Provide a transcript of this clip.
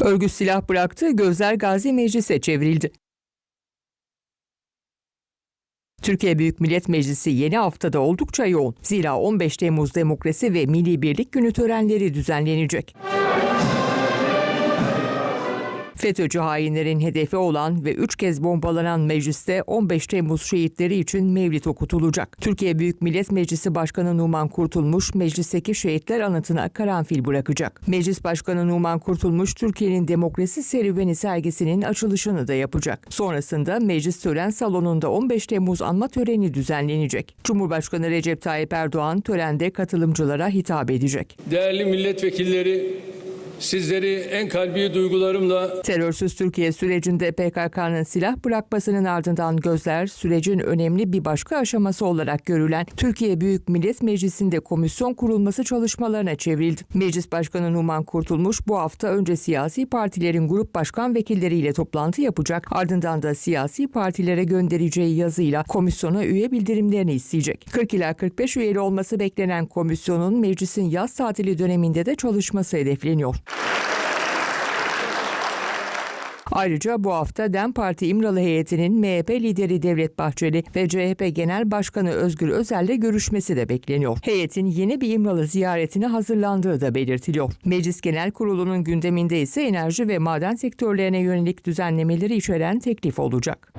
Örgüt silah bıraktı, gözler Gazi Meclis'e çevrildi. Türkiye Büyük Millet Meclisi yeni haftada oldukça yoğun. Zira 15 Temmuz Demokrasi ve Milli Birlik Günü törenleri düzenlenecek. FETÖ'cü hainlerin hedefi olan ve 3 kez bombalanan mecliste 15 Temmuz şehitleri için mevlit okutulacak. Türkiye Büyük Millet Meclisi Başkanı Numan Kurtulmuş, meclisteki şehitler anıtına karanfil bırakacak. Meclis Başkanı Numan Kurtulmuş, Türkiye'nin demokrasi serüveni sergisinin açılışını da yapacak. Sonrasında meclis tören salonunda 15 Temmuz anma töreni düzenlenecek. Cumhurbaşkanı Recep Tayyip Erdoğan törende katılımcılara hitap edecek. Değerli milletvekilleri, sizleri en kalbi duygularımla Terörsüz Türkiye sürecinde PKK'nın silah bırakmasının ardından gözler sürecin önemli bir başka aşaması olarak görülen Türkiye Büyük Millet Meclisi'nde komisyon kurulması çalışmalarına çevrildi. Meclis Başkanı Numan Kurtulmuş bu hafta önce siyasi partilerin grup başkan vekilleriyle toplantı yapacak ardından da siyasi partilere göndereceği yazıyla komisyona üye bildirimlerini isteyecek. 40 ila 45 üyeli olması beklenen komisyonun meclisin yaz tatili döneminde de çalışması hedefleniyor. Ayrıca bu hafta DEM Parti İmralı heyetinin MHP lideri Devlet Bahçeli ve CHP Genel Başkanı Özgür Özel'le görüşmesi de bekleniyor. Heyetin yeni bir İmralı ziyaretine hazırlandığı da belirtiliyor. Meclis Genel Kurulu'nun gündeminde ise enerji ve maden sektörlerine yönelik düzenlemeleri içeren teklif olacak.